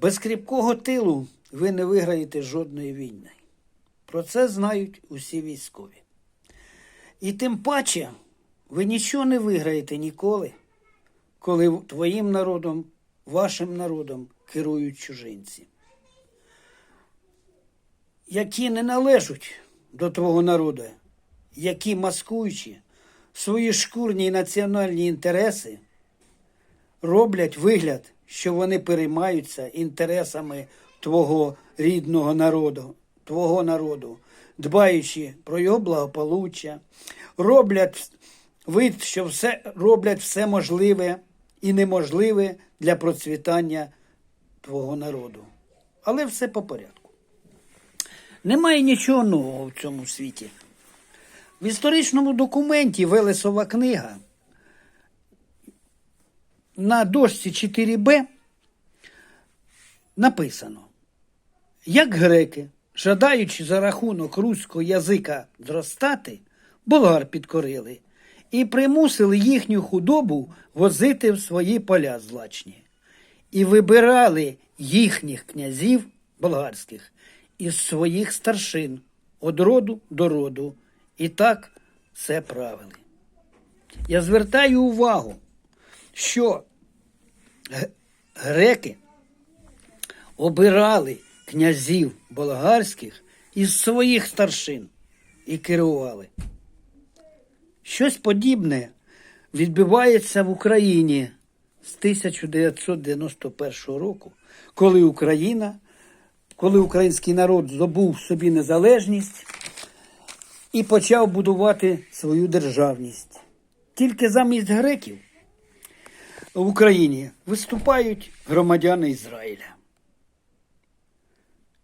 Без кріпкого тилу ви не виграєте жодної війни. Про це знають усі військові. І тим паче ви нічого не виграєте ніколи, коли твоїм народом, вашим народом керують чужинці, які не належать до твого народу, які маскуючи свої шкурні і національні інтереси, роблять вигляд, що вони переймаються інтересами твого рідного народу, твого народу, дбаючи про його благополуччя, роблять вид, що все роблять все можливе і неможливе для процвітання твого народу. Але все по порядку. Немає нічого нового в цьому світі. В історичному документі Велесова книга на дошці 4Б написано, як греки, жадаючи за рахунок руського язика зростати, болгар підкорили і примусили їхню худобу возити в свої поля злачні, і вибирали їхніх князів болгарських із своїх старшин од роду до роду, і так все правили. Я звертаю увагу, що греки обирали князів болгарських із своїх старшин і керували. Щось подібне відбувається в Україні з 1991 року, коли Україна, коли український народ здобув собі незалежність і почав будувати свою державність. Тільки замість греків в Україні виступають громадяни Ізраїля.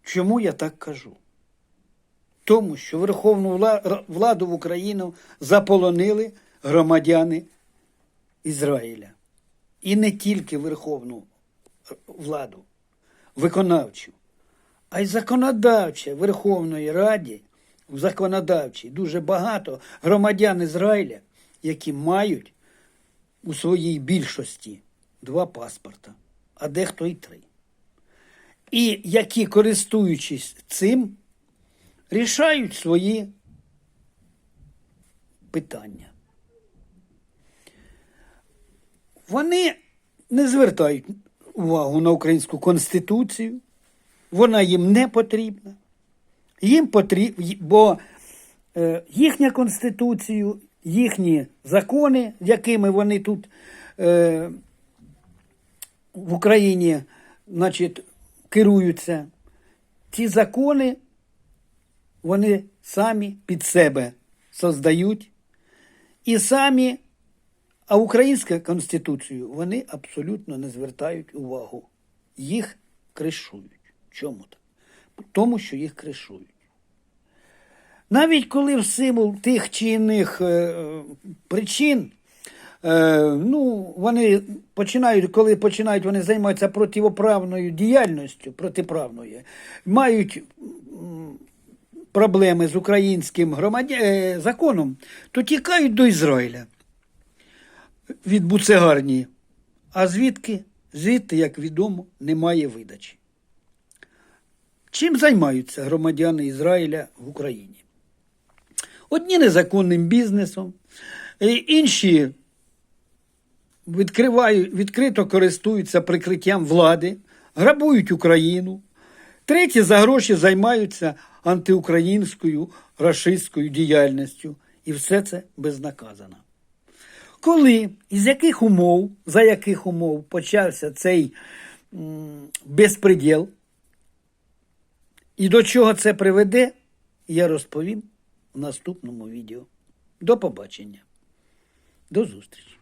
Чому я так кажу? Тому що верховну владу в Україну заполонили громадяни Ізраїля. І не тільки верховну владу, виконавчу, а й законодавча Верховної Раді, в законодавчій дуже багато громадян Ізраїля, які мають у своїй більшості два паспорта, а дехто й три. І які, користуючись цим, рішають свої питання. Вони не звертають увагу на українську конституцію, вона їм не потрібна. Їм потрібно, бо е, їхня конституцію, їхні закони, якими вони тут е, в Україні значить, керуються, ці закони вони самі під себе создають і самі, а українську конституцію вони абсолютно не звертають увагу. Їх кришують. Чому так? Тому, що їх кришують. Навіть коли в силу тих чи інших е, причин, е, ну, вони починають, коли починають вони займатися противоправною діяльністю, протиправною, мають проблеми з українським громадя... е, законом, то тікають до Ізраїля від буцегарні. А звідки? Звідти, як відомо, немає видачі. Чим займаються громадяни Ізраїля в Україні? Одні незаконним бізнесом, е, інші відкривають, відкрито користуються прикриттям влади, грабують Україну. Треті за гроші займаються антиукраїнською рашистською діяльністю. І все це безнаказано. Коли і з яких умов, за яких умов почався цей безпреділ, і до чого це приведе, я розповім наступному відео. До побачення. До зустрічі.